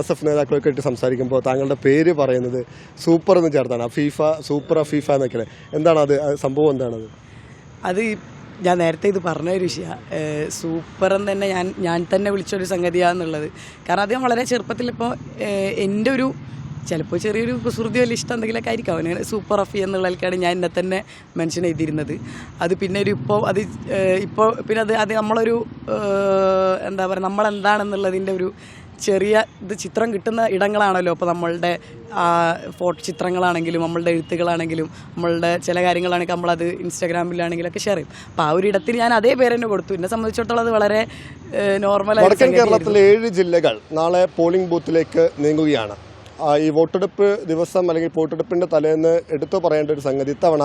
S F നേതാക്കളൊക്കെ ആയിട്ട് സംസാരിക്കുമ്പോൾ താങ്കളുടെ പേര് പറയുന്നത് സൂപ്പർ എന്ന് ചേർത്താണ്. ഫീഫ സൂപ്പർ ഫീഫ എന്നൊക്കെ എന്താണ് അത്? സംഭവം എന്താണത് അത്? ഞാൻ നേരത്തെ ഇത് പറഞ്ഞ ഒരു വിഷയമാണ് സൂപ്പർ എന്ന് തന്നെ ഞാൻ ഞാൻ തന്നെ വിളിച്ചൊരു സംഗതിയാന്നുള്ളത്. കാരണം ഞാൻ വളരെ ചെറുപ്പത്തിൽ ഇപ്പോൾ എന്റെ ഒരു ചിലപ്പോൾ ചെറിയൊരു കുസൃതി വലിയ ഇഷ്ടം എന്തെങ്കിലുമൊക്കെ ആയിരിക്കും. അവന് സൂപ്പർ അഫി എന്നുള്ളതിലേക്കാണ് ഞാൻ എന്നെ തന്നെ മെൻഷൻ ചെയ്തിരുന്നത്. അത് പിന്നെ ഒരു ഇപ്പോൾ അത് ഇപ്പോൾ പിന്നെ അത് അത് നമ്മളൊരു എന്താ പറയുക നമ്മളെന്താണെന്നുള്ളതിന്റെ ഒരു ചെറിയ ഇത് ചിത്രം കിട്ടുന്ന ഇടങ്ങളാണല്ലോ അപ്പോൾ നമ്മളുടെ ഫോട്ടോ ചിത്രങ്ങളാണെങ്കിലും നമ്മളുടെ എഴുത്തുകളാണെങ്കിലും നമ്മളുടെ ചില കാര്യങ്ങളാണെങ്കിൽ നമ്മളത് ഇൻസ്റ്റാഗ്രാമിലാണെങ്കിലൊക്കെ ഷെയർ ചെയ്യും. അപ്പോൾ ആ ഒരു ഇടത്തിൽ ഞാൻ അതേ പേര് തന്നെ കൊടുത്തു. എന്നെ സംബന്ധിച്ചിടത്തോളം അത് വളരെ നോർമൽ വടക്കൻ കേരളത്തിലെ ഏഴ് ജില്ലകൾ നാളെ പോളിംഗ് ബൂത്തിലേക്ക് നീങ്ങുകയാണ്. ഈ വോട്ടെടുപ്പ് ദിവസം അല്ലെങ്കിൽ വോട്ടെടുപ്പിന്റെ തലേന്ന് എടുത്തു പറയേണ്ട ഒരു സംഗതി ഇത്തവണ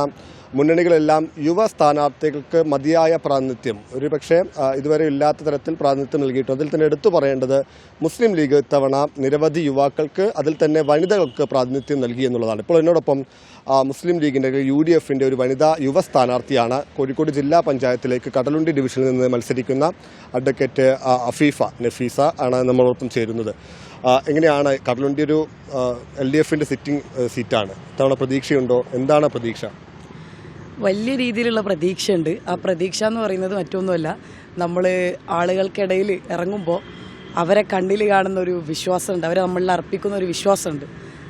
മുന്നണികളെല്ലാം യുവ സ്ഥാനാർത്ഥികൾക്ക് മതിയായ പ്രാതിനിധ്യം. ഒരു പക്ഷേ ഇതുവരെ ഇല്ലാത്ത തരത്തിൽ പ്രാതിനിധ്യം നൽകിയിട്ടുണ്ട്. അതിൽ തന്നെ എടുത്തു പറയേണ്ടത് മുസ്ലിം ലീഗ് ഇത്തവണ നിരവധി യുവാക്കൾക്ക് അതിൽ തന്നെ വനിതകൾക്ക് പ്രാതിനിധ്യം നൽകി എന്നുള്ളതാണ്. ഇപ്പോൾ എന്നോടൊപ്പം മുസ്ലിം ലീഗിന്റെ യു ഡി എഫിന്റെ ഒരു വനിതാ യുവ സ്ഥാനാർത്ഥിയാണ് കോഴിക്കോട് ജില്ലാ പഞ്ചായത്തിലേക്ക് കടലുണ്ടി ഡിവിഷനിൽ നിന്ന് മത്സരിക്കുന്ന അഡ്വക്കേറ്റ് അഫീഫ നഫീസ ആണ് നമ്മളോടൊപ്പം ചേരുന്നത്. എങ്ങനെയാണ് കടലുണ്ടി ഒരു എൽ ഡി എഫിന്റെ സിറ്റിംഗ് സീറ്റാണ് ഇത്തവണ പ്രതീക്ഷയുണ്ടോ? എന്താണ് പ്രതീക്ഷ? വലിയ രീതിയിലുള്ള പ്രതീക്ഷയുണ്ട്. ആ പ്രതീക്ഷ എന്ന് പറയുന്നത് മറ്റൊന്നുമല്ല. നമ്മൾ ആളുകൾക്കിടയിൽ ഇറങ്ങുമ്പോൾ അവരെ കണ്ണിൽ കാണുന്ന ഒരു വിശ്വാസമുണ്ട്. അവരെ നമ്മളിൽ അർപ്പിക്കുന്ന ഒരു വിശ്വാസമുണ്ട്.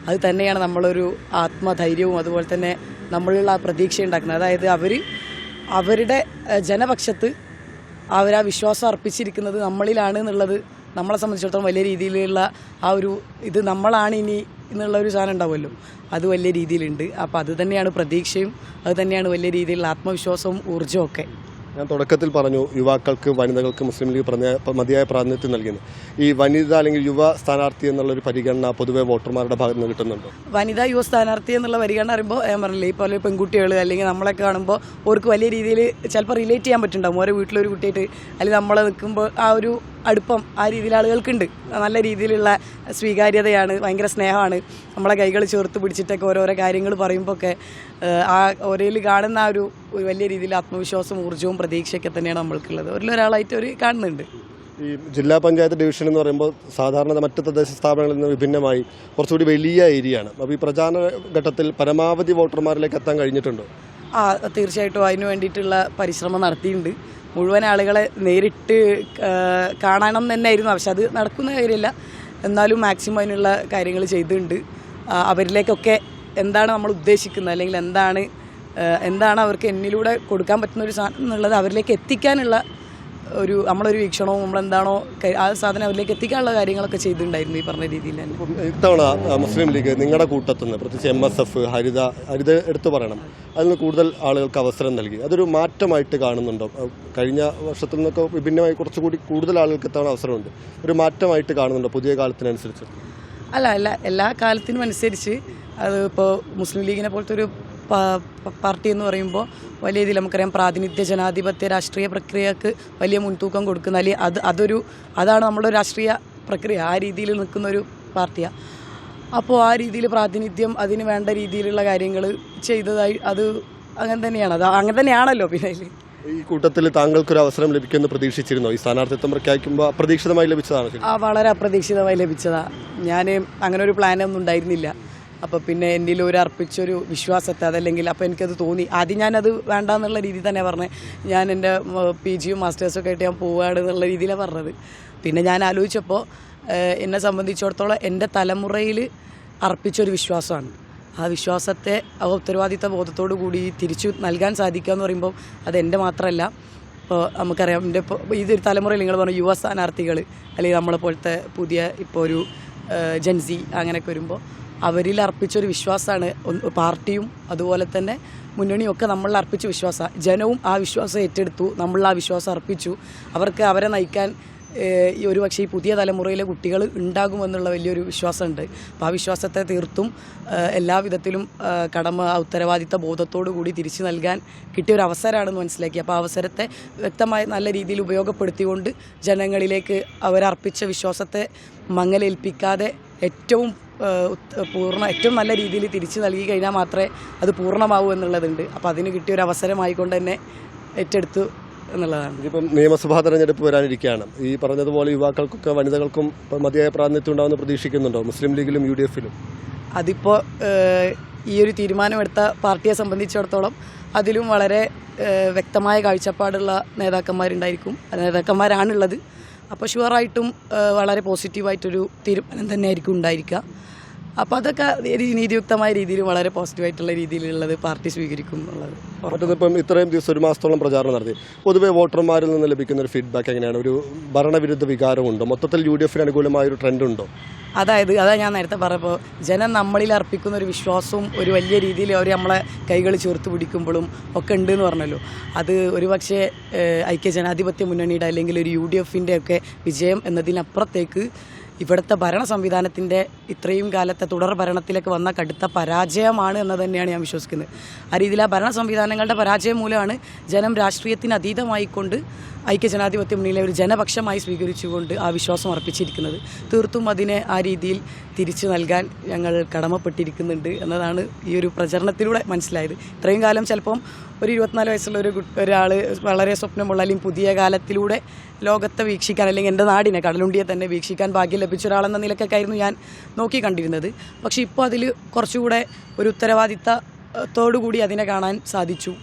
അത് തന്നെയാണ് നമ്മളൊരു ആത്മധൈര്യവും അതുപോലെ തന്നെ നമ്മളിലുള്ള ആ പ്രതീക്ഷ ഉണ്ടാക്കുന്നത്. അതായത് അവർ അവരുടെ ജനപക്ഷത്ത് അവർ ആ വിശ്വാസം അർപ്പിച്ചിരിക്കുന്നത് നമ്മളിലാണ് എന്നുള്ളത് നമ്മളെ സംബന്ധിച്ചിടത്തോളം വലിയ രീതിയിലുള്ള ആ ഒരു ഇത് നമ്മളാണ് ഇനി എന്നുള്ള ഒരു സാധനം ഉണ്ടാവുമല്ലോ. അത് വലിയ രീതിയിലുണ്ട്. അപ്പോൾ അത് തന്നെയാണ് പ്രതീക്ഷയും അത് തന്നെയാണ് വലിയ രീതിയിലുള്ള ആത്മവിശ്വാസവും ഊർജവും ഒക്കെ. ഞാൻ തുടക്കത്തിൽ പറഞ്ഞു യുവാക്കൾക്ക് വനിതകൾക്ക് മുസ്ലിം ലീഗ് മതിയായ പ്രാതിനിധ്യം നൽകുന്നു ഈ വനിത അല്ലെങ്കിൽ യുവ സ്ഥാനാർത്ഥി എന്നുള്ള ഒരു പരിഗണന പൊതുവെ വോട്ടർമാരുടെ ഭാഗത്ത് നിന്ന് കിട്ടുന്നുണ്ട്? വനിതാ യുവ സ്ഥാനാർത്ഥി എന്നുള്ള പരിഗണന പറയുമ്പോൾ ഞാൻ പറഞ്ഞില്ലേ ഇപ്പോൾ പെൺകുട്ടികൾ അല്ലെങ്കിൽ നമ്മളൊക്കെ കാണുമ്പോൾ അവർക്ക് വലിയ രീതിയിൽ ചിലപ്പോൾ റിലേറ്റ് ചെയ്യാൻ പറ്റുന്നുണ്ടാവും. ഓരോ വീട്ടിലൊരു കുട്ടിയായിട്ട് അല്ലെങ്കിൽ നമ്മളെ നിൽക്കുമ്പോൾ ആ ഒരു അടുപ്പം ആ രീതിയിൽ ആളുകൾക്കുണ്ട്. നല്ല രീതിയിലുള്ള സ്വീകാര്യതയാണ് ഭയങ്കര സ്നേഹമാണ്. നമ്മളെ കൈകൾ ചേർത്ത് പിടിച്ചിട്ടൊക്കെ ഓരോരോ കാര്യങ്ങൾ പറയുമ്പോൾ ഒക്കെ ആ ഒരേൽ കാണുന്ന ആ ഒരു വലിയ രീതിയിൽ ആത്മവിശ്വാസവും ഊർജവും പ്രതീക്ഷയൊക്കെ തന്നെയാണ് നമ്മൾക്കുള്ളത്. ഒരാളായിട്ട് ഒരു കാണുന്നുണ്ട്. ഈ ജില്ലാ പഞ്ചായത്ത് ഡിവിഷൻ എന്ന് പറയുമ്പോൾ സാധാരണ മറ്റ് തദ്ദേശ സ്ഥാപനങ്ങളിൽ നിന്ന് വിഭിന്നമായി കുറച്ചുകൂടി വലിയ ഏരിയയാണ്. അപ്പോൾ ഈ പ്രചാരണ ഘട്ടത്തിൽ പരമാവധി വോട്ടർമാരിലേക്ക് എത്താൻ കഴിഞ്ഞിട്ടുണ്ടോ? ആ തീർച്ചയായിട്ടും അതിന് വേണ്ടിയിട്ടുള്ള പരിശ്രമം നടത്തിയിട്ടുണ്ട്. മുഴുവൻ ആളുകളെ നേരിട്ട് കാണണം തന്നെയായിരുന്നു. പക്ഷെ അത് നടക്കുന്ന കാര്യമല്ല. എന്നാലും മാക്സിമം അതിനുള്ള കാര്യങ്ങൾ ചെയ്തിട്ടുണ്ട്. അവരിലേക്കൊക്കെ എന്താണ് നമ്മൾ ഉദ്ദേശിക്കുന്നത്? അല്ലെങ്കിൽ എന്താണ് എന്താണ് അവർക്ക് എന്നിലൂടെ കൊടുക്കാൻ പറ്റുന്ന ഒരു സാധനം എന്നുള്ളത് അവരിലേക്ക് എത്തിക്കാനുള്ള ഒരു നമ്മളൊരു വീക്ഷണവും നമ്മളെന്താണോ ആ സാധനം അവരിലേക്ക് എത്തിക്കാനുള്ള കാര്യങ്ങളൊക്കെ ചെയ്തിട്ടുണ്ടായിരുന്നു ഈ പറഞ്ഞ രീതിയിൽ തന്നെ. ഇത്തവണ മുസ്ലിം ലീഗ് നിങ്ങളുടെ കൂട്ടത്തിൽ നിന്ന് പ്രത്യേകിച്ച് M S F Haritha Haritha എടുത്തു പറയണം. അതിൽ നിന്ന് കൂടുതൽ ആളുകൾക്ക് അവസരം നൽകി. അതൊരു മാറ്റമായിട്ട് കാണുന്നുണ്ടോ? കഴിഞ്ഞ വർഷത്തിൽ നിന്നൊക്കെ വിഭിന്നമായി കുറച്ചുകൂടി കൂടുതൽ ആളുകൾക്ക് ഇത്തവണ അവസരമുണ്ട്. ഒരു മാറ്റമായിട്ട് കാണുന്നുണ്ടോ പുതിയ കാലത്തിനനുസരിച്ച്? അല്ല അല്ല എല്ലാ കാലത്തിനും അനുസരിച്ച് അത് ഇപ്പോൾ മുസ്ലിം ലീഗിനെ പോലത്തെ ഒരു പാർട്ടി എന്ന് പറയുമ്പോൾ വലിയ രീതിയിൽ നമുക്കറിയാം പ്രാതിനിധ്യ ജനാധിപത്യ രാഷ്ട്രീയ പ്രക്രിയക്ക് വലിയ മുൻതൂക്കം കൊടുക്കുന്ന അല്ലെങ്കിൽ അത് അതൊരു അതാണ് നമ്മുടെ രാഷ്ട്രീയ പ്രക്രിയ. ആ രീതിയിൽ നിൽക്കുന്ന ഒരു പാർട്ടിയാണ് അപ്പോൾ ആ രീതിയിൽ പ്രാതിനിധ്യം അതിന് വേണ്ട രീതിയിലുള്ള കാര്യങ്ങൾ ചെയ്തതായി അത് അങ്ങനെ തന്നെയാണ്. അത് അങ്ങനെ തന്നെയാണല്ലോ പിന്നെ. ഈ കൂട്ടത്തിൽ താങ്കൾക്കൊരു അവസരം ലഭിക്കുമെന്ന് പ്രതീക്ഷിച്ചിരുന്നോ? ഈ സ്ഥാനാർത്ഥിത്വം പ്രഖ്യാപിക്കുമ്പോൾ അപ്രതീക്ഷിതമായി ലഭിച്ചതാണ് ആ വളരെ അപ്രതീക്ഷിതമായി ലഭിച്ചതാണ് ഞാൻ അങ്ങനെ ഒരു പ്ലാനൊന്നും ഉണ്ടായിരുന്നില്ല. അപ്പോൾ പിന്നെ എന്നിൽ ഒരു അർപ്പിച്ചൊരു വിശ്വാസത്തെ അതല്ലെങ്കിൽ അപ്പോൾ എനിക്കത് തോന്നി. ആദ്യം ഞാനത് വേണ്ട എന്നുള്ള രീതി തന്നെ പറഞ്ഞത് ഞാൻ എന്റെ പി ജിയും മാസ്റ്റേഴ്സും ഒക്കെ ആയിട്ട് ഞാൻ പോവുകയാണ് എന്നുള്ള രീതിയിലാണ് പറഞ്ഞത്. പിന്നെ ഞാൻ ആലോചിച്ചപ്പോൾ എന്നെ സംബന്ധിച്ചിടത്തോളം എന്റെ തലമുറയിൽ അർപ്പിച്ചൊരു വിശ്വാസമാണ്. ആ വിശ്വാസത്തെ ആ ഉത്തരവാദിത്ത ബോധത്തോടു കൂടി തിരിച്ചു നൽകാൻ സാധിക്കുക എന്ന് പറയുമ്പോൾ അത് എന്റെ മാത്രമല്ല ഇപ്പോൾ നമുക്കറിയാം എന്റെ ഇപ്പോൾ ഇതൊരു തലമുറയിൽ നിങ്ങൾ പറഞ്ഞു യുവ സ്ഥാനാർത്ഥികൾ അല്ലെങ്കിൽ നമ്മളെ പോലത്തെ പുതിയ ഇപ്പോൾ ഒരു ജൻസി അങ്ങനെയൊക്കെ വരുമ്പോൾ അവരിൽ അർപ്പിച്ചൊരു വിശ്വാസമാണ്. പാർട്ടിയും അതുപോലെ തന്നെ മുന്നണിയും ഒക്കെ നമ്മളിൽ അർപ്പിച്ച വിശ്വാസമാണ് ജനവും ആ വിശ്വാസം ഏറ്റെടുത്തു നമ്മൾ ആ വിശ്വാസം അർപ്പിച്ചു. അവർക്ക് അവരെ നയിക്കാൻ ഈ ഒരു പക്ഷേ ഈ പുതിയ തലമുറയിലെ കുട്ടികൾ ഉണ്ടാകുമെന്നുള്ള വലിയൊരു വിശ്വാസമുണ്ട്. അപ്പോൾ ആ വിശ്വാസത്തെ തീർത്തും എല്ലാ എല്ലാവിധത്തിലും കടമ ഉത്തരവാദിത്ത ബോധത്തോടു കൂടി തിരിച്ചു നൽകാൻ കിട്ടിയ ഒരു അവസരമാണെന്ന് മനസ്സിലാക്കി. അപ്പോൾ ആ അവസരത്തെ വ്യക്തമായി നല്ല രീതിയിൽ ഉപയോഗപ്പെടുത്തിക്കൊണ്ട് ജനങ്ങളിലേക്ക് അവരർപ്പിച്ച വിശ്വാസത്തെ മങ്ങലേൽപ്പിക്കാതെ ഏറ്റവും പൂർണ ഏറ്റവും നല്ല രീതിയിൽ തിരിച്ചു നൽകി കഴിഞ്ഞാൽ മാത്രമേ അത് പൂർണമാവൂ എന്നുള്ളതുണ്ട്. അപ്പോൾ അതിന് കിട്ടിയ ഒരു അവസരമായിക്കൊണ്ട് തന്നെ ഏറ്റെടുത്തു എന്നുള്ളതാണ്. ഇതിപ്പം നിയമസഭാ തെരഞ്ഞെടുപ്പ് വരാനിരിക്കുകയാണ്. ഈ പറഞ്ഞതുപോലെ യുവാക്കൾക്കൊക്കെ വനിതകൾക്കും മതിയായ പ്രാതിനിധ്യം ഉണ്ടാവുമെന്ന് പ്രതീക്ഷിക്കുന്നുണ്ടോ? മുസ്ലിം ലീഗിലും യു ഡി എഫിലും അതിപ്പോൾ ഈ ഒരു തീരുമാനമെടുത്ത പാർട്ടിയെ സംബന്ധിച്ചിടത്തോളം അതിലും വളരെ വ്യക്തമായ കാഴ്ചപ്പാടുള്ള നേതാക്കന്മാരുണ്ടായിരിക്കും. നേതാക്കന്മാരാണുള്ളത്. അപ്പോൾ ഷുവറായിട്ടും വളരെ പോസിറ്റീവായിട്ടൊരു തീരുമാനം തന്നെയായിരിക്കും ഉണ്ടായിരിക്കുക. അപ്പോൾ അതൊക്കെ ഒരു നീതിയുക്തമായ രീതിയിൽ വളരെ പോസിറ്റീവായിട്ടുള്ള രീതിയിലുള്ളത് പാർട്ടി സ്വീകരിക്കും എന്നുള്ളത് ഇത്രയും ദിവസം ഒരു മാസത്തോളം പ്രചാരണം നടത്തി. പൊതുവെ വോട്ടർമാരിൽ നിന്ന് ലഭിക്കുന്ന ഒരു ഫീഡ്ബാക്ക് എങ്ങനെയാണ്? ഒരു ഭരണവിരുദ്ധ വികാരമുണ്ടോ? മൊത്തത്തിൽ യു ഡി എഫിന് അനുകൂലമായ ഒരു ട്രെൻഡ് ഉണ്ടോ? അതായത് അതാ ഞാൻ നേരത്തെ പറഞ്ഞപ്പോൾ ജനം നമ്മളിൽ അർപ്പിക്കുന്ന ഒരു വിശ്വാസവും ഒരു വലിയ രീതിയിൽ അവർ നമ്മളെ കൈകൾ ചേർത്ത് പിടിക്കുമ്പോഴും ഒക്കെ ഉണ്ട് എന്ന് പറഞ്ഞല്ലോ. അത് ഒരുപക്ഷെ പക്ഷേ ഐക്യ ജനാധിപത്യ മുന്നണിയുടെ അല്ലെങ്കിൽ ഒരു യു ഡി എഫിന്റെ ഒക്കെ വിജയം എന്നതിനപ്പുറത്തേക്ക് ഇവിടുത്തെ ഭരണ സംവിധാനത്തിന്റെ ഇത്രയും കാലത്തെ തുടർ ഭരണത്തിലേക്ക് വന്ന കടുത്ത പരാജയമാണ് എന്ന് തന്നെയാണ് ഞാൻ വിശ്വസിക്കുന്നത്. ആ രീതിയിൽ ആ ഭരണ സംവിധാനങ്ങളുടെ പരാജയം മൂലമാണ് ജനം രാഷ്ട്രീയത്തിന് അതീതമായിക്കൊണ്ട് ഐക്യ ജനാധിപത്യ മുന്നിലെ ഒരു ജനപക്ഷമായി സ്വീകരിച്ചുകൊണ്ട് ആ വിശ്വാസം അർപ്പിച്ചിരിക്കുന്നത്. തീർത്തും അതിനെ ആ രീതിയിൽ തിരിച്ചു നൽകാൻ ഞങ്ങൾ കടമപ്പെട്ടിരിക്കുന്നുണ്ട് എന്നതാണ് ഈ ഒരു പ്രചരണത്തിലൂടെ മനസ്സിലായത്. ഇത്രയും കാലം ചിലപ്പം ഒരു ഇരുപത്തിനാല് വയസ്സുള്ള ഒരു ഒരാൾ വളരെ സ്വപ്നമുള്ള അല്ലെങ്കിൽ പുതിയ കാലത്തിലൂടെ ലോകത്തെ വീക്ഷിക്കാൻ അല്ലെങ്കിൽ എന്റെ നാടിനെ കടലുണ്ടിയെ തന്നെ വീക്ഷിക്കാൻ ഭാഗ്യം ലഭിച്ച ഒരാളെന്ന നിലക്കൊക്കെ ആയിരുന്നു ഞാൻ നോക്കി കണ്ടിരുന്നത്. പക്ഷേ ഇപ്പോൾ അതിൽ കുറച്ചുകൂടെ ഒരു ഉത്തരവാദിത്തത്തോടു കൂടി അതിനെ കാണാൻ സാധിച്ചു.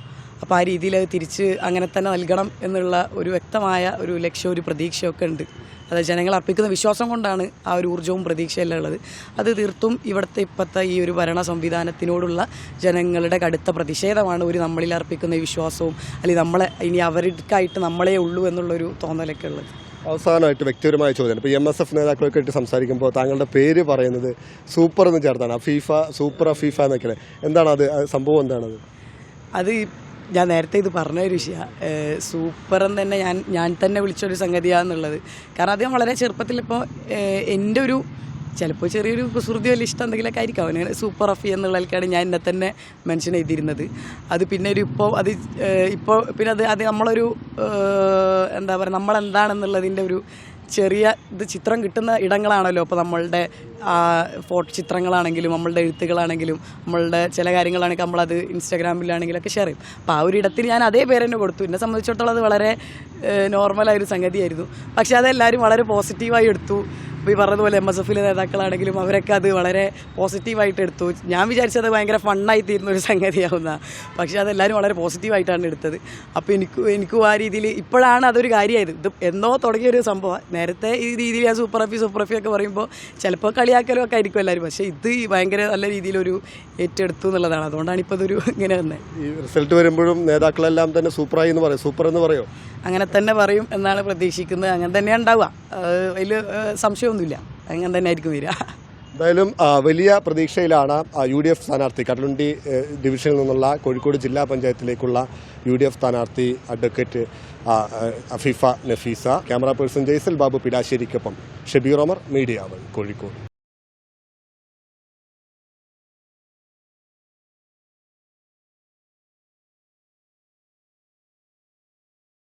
അപ്പോൾ ആ രീതിയിൽ അത് തിരിച്ച് അങ്ങനെ തന്നെ നൽകണം എന്നുള്ള ഒരു വ്യക്തമായ ഒരു ലക്ഷ്യം ഒരു പ്രതീക്ഷയൊക്കെ ഉണ്ട്. അത് ജനങ്ങൾ അർപ്പിക്കുന്ന വിശ്വാസം കൊണ്ടാണ് ആ ഒരു ഊർജവും പ്രതീക്ഷയെല്ലാം ഉള്ളത്. അത് തീർത്തും ഇവിടുത്തെ ഇപ്പോഴത്തെ ഈ ഒരു ഭരണ സംവിധാനത്തിനോടുള്ള ജനങ്ങളുടെ കടുത്ത പ്രതിഷേധമാണ് ഒരു നമ്മളിൽ അർപ്പിക്കുന്ന ഈ വിശ്വാസവും അല്ലെങ്കിൽ നമ്മളെ ഇനി അവർക്കായിട്ട് നമ്മളെ ഉള്ളൂ എന്നുള്ളൊരു തോന്നലൊക്കെ ഉള്ളത്. അവസാനമായിട്ട് വ്യക്തിപരമായ ചോദ്യം ഇപ്പോൾ എം എസ് എഫ് നേതാക്കളൊക്കെ ആയിട്ട് സംസാരിക്കുമ്പോൾ താങ്കളുടെ പേര് പറയുന്നത് സൂപ്പർ എന്ന് ചേർത്താണ്. ഫീഫ സൂപ്പർ ഫീഫ എന്നൊക്കെ എന്താണ് അത്? അത് സംഭവം എന്താണത്? അത് ഞാൻ നേരത്തെ ഇത് പറഞ്ഞ ഒരു വിഷയമാണ് സൂപ്പർ തന്നെ ഞാൻ ഞാൻ തന്നെ വിളിച്ചൊരു സംഗതിയാണെന്നുള്ളത് കാരണം അദ്ദേഹം വളരെ ചെറുപ്പത്തിൽ ഇപ്പോൾ എന്റെ ഒരു ചിലപ്പോൾ ചെറിയൊരു കുസൃതി വലിയ ഇഷ്ടം എന്തെങ്കിലുമൊക്കെ ആയിരിക്കും. അവന് സൂപ്പർ അഫി എന്നുള്ളതിലേക്കാണ് ഞാൻ എന്നെ തന്നെ മെൻഷൻ ചെയ്തിരുന്നത്. അത് പിന്നെ ഒരു ഇപ്പോൾ അത് ഇപ്പോൾ പിന്നെ അത് അത് നമ്മളൊരു എന്താ പറയുക നമ്മളെന്താണെന്നുള്ളതിന്റെ ഒരു ചെറിയ ഇത് ചിത്രം കിട്ടുന്ന ഇടങ്ങളാണല്ലോ അപ്പോൾ നമ്മളുടെ ഫോട്ടോ ചിത്രങ്ങളാണെങ്കിലും നമ്മളുടെ എഴുത്തുകളാണെങ്കിലും നമ്മളുടെ ചില കാര്യങ്ങളാണെങ്കിൽ നമ്മളത് ഇൻസ്റ്റാഗ്രാമിലാണെങ്കിലൊക്കെ ഷെയർ ചെയ്യും. അപ്പോൾ ആ ഒരു ഇടത്തിൽ ഞാൻ അതേ പേര് തന്നെ കൊടുത്തു. എന്നെ സംബന്ധിച്ചിടത്തോളം അത് വളരെ നോർമലായ ഒരു സംഗതിയായിരുന്നു. പക്ഷേ അതെല്ലാവരും വളരെ പോസിറ്റീവായി എടുത്തു. ഇപ്പോൾ ഈ പറഞ്ഞതുപോലെ എം എസ് എഫിലെ നേതാക്കളാണെങ്കിലും അവരൊക്കെ അത് വളരെ പോസിറ്റീവായിട്ട് എടുത്തു. ഞാൻ വിചാരിച്ചത് ഭയങ്കര ഫണ്ണായി തീരുന്ന ഒരു സംഗതിയാവുന്ന. പക്ഷേ അതെല്ലാവരും വളരെ പോസിറ്റീവായിട്ടാണ് എടുത്തത്. അപ്പോൾ എനിക്ക് എനിക്കും ആ രീതിയിൽ ഇപ്പോഴാണ് അതൊരു കാര്യമായത്. ഇത് എന്നോ തുടങ്ങിയൊരു സംഭവം. നേരത്തെ ഈ രീതിയിൽ ഞാൻ സൂപ്പർ എഫി സൂപ്പർ എഫി ഒക്കെ പറയുമ്പോൾ ചിലപ്പോൾ കളിയാക്കലും ഒക്കെ ആയിരിക്കും എല്ലാവരും പക്ഷേ ഇത് ഭയങ്കര നല്ല രീതിയിലൊരു ഏറ്റെടുത്തു എന്നുള്ളതാണ്. അതുകൊണ്ടാണ് ഇപ്പോൾ ഇതൊരു ഇങ്ങനെ തന്നെ ഈ റിസൾട്ട് വരുമ്പോഴും നേതാക്കളെല്ലാം തന്നെ സൂപ്പറായി എന്ന് പറയും. സൂപ്പർ എന്ന് പറയോ? അങ്ങനെ തന്നെ പറയും എന്നാണ് പ്രതീക്ഷിക്കുന്നത്. അങ്ങനെ തന്നെ ഉണ്ടാവുക. അതിൽ സംശയമൊന്നുമില്ല. അങ്ങനെ തന്നെ ആയിരിക്കും വരിക. എന്തായാലും വലിയ പ്രതീക്ഷയിലാണ് യു ഡി എഫ് സ്ഥാനാർത്ഥി കടലുണ്ടി ഡിവിഷനിൽ നിന്നുള്ള കോഴിക്കോട് ജില്ലാ പഞ്ചായത്തിലേക്കുള്ള യു ഡി എഫ് സ്ഥാനാർത്ഥി advocate Afeefa Nafeesa. Camera person Jaisal Babu പിടാശ്ശേരിക്കൊപ്പം. Shabeer Omar media Kozhikode.